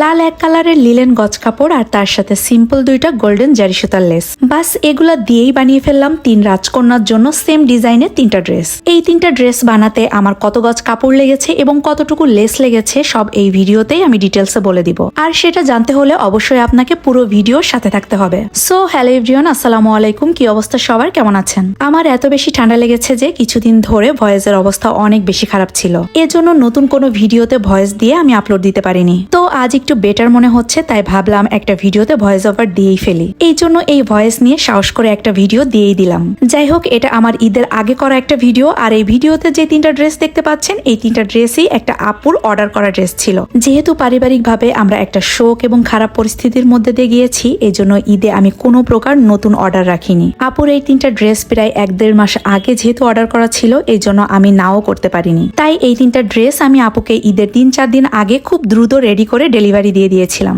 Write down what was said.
লাল এক কালারের লিলেন গজ কাপড় আর তার সাথে সিম্পল দুইটা গোল্ডেন জারি সুতার লেস। বাস, এগুলা দিয়েই বানিয়ে ফেললাম তিন রাজকন্যার জন্য সেম ডিজাইনের তিনটা ড্রেস। এই তিনটা ড্রেস বানাতে আমার কত গজ কাপড় লেগেছে এবং কতটুকু লেস লেগেছে সব এই ভিডিওতেই আমি ডিটেলসে বলে দিব। আর সেটা জানতে হলে অবশ্যই আপনাকে পুরো ভিডিওর সাথে থাকতে হবে। সো হ্যালো এভরিওয়ান আসসালামু আলাইকুম। কি অবস্থা সবার? কেমন আছেন? আমার এত বেশি ঠান্ডা লেগেছে যে কিছুদিন ধরে ভয়েসের অবস্থা অনেক বেশি খারাপ ছিল। এজন্য নতুন কোনো ভিডিওতে ভয়েস দিয়ে আমি আপলোড দিতে পারিনি। তো আজ একটু বেটার মনে হচ্ছে, তাই ভাবলাম একটা ভিডিওতে ভয়েস ওভার দিয়েই ফেলি। এই জন্য এই ভয়েস নিয়ে সাহস করে একটা ভিডিও দিয়েই দিলাম। যাই হোক, এটা আমার ঈদের আগে করা একটা ভিডিও আর এই ভিডিওতে যে তিনটা ড্রেস দেখতে পাচ্ছেন, এই তিনটা ড্রেসই একটা আপুর অর্ডার করা ড্রেস ছিল। যেহেতু পারিবারিকভাবে আমরা একটা শোক এবং খারাপ পরিস্থিতির মধ্যে দিয়ে গিয়েছি, এই জন্য ঈদে আমি কোনো প্রকার নতুন অর্ডার রাখিনি। আপুর এই তিনটা ড্রেস প্রায় এক দেড় মাস আগে যেহেতু অর্ডার করা ছিল, এই জন্য আমি নাও করতে পারিনি। তাই এই তিনটা ড্রেস আমি আপুকে ঈদের তিন চার দিন আগে খুব দ্রুত রেডি করে ডেলিভারি দিয়ে দিয়েছিলাম।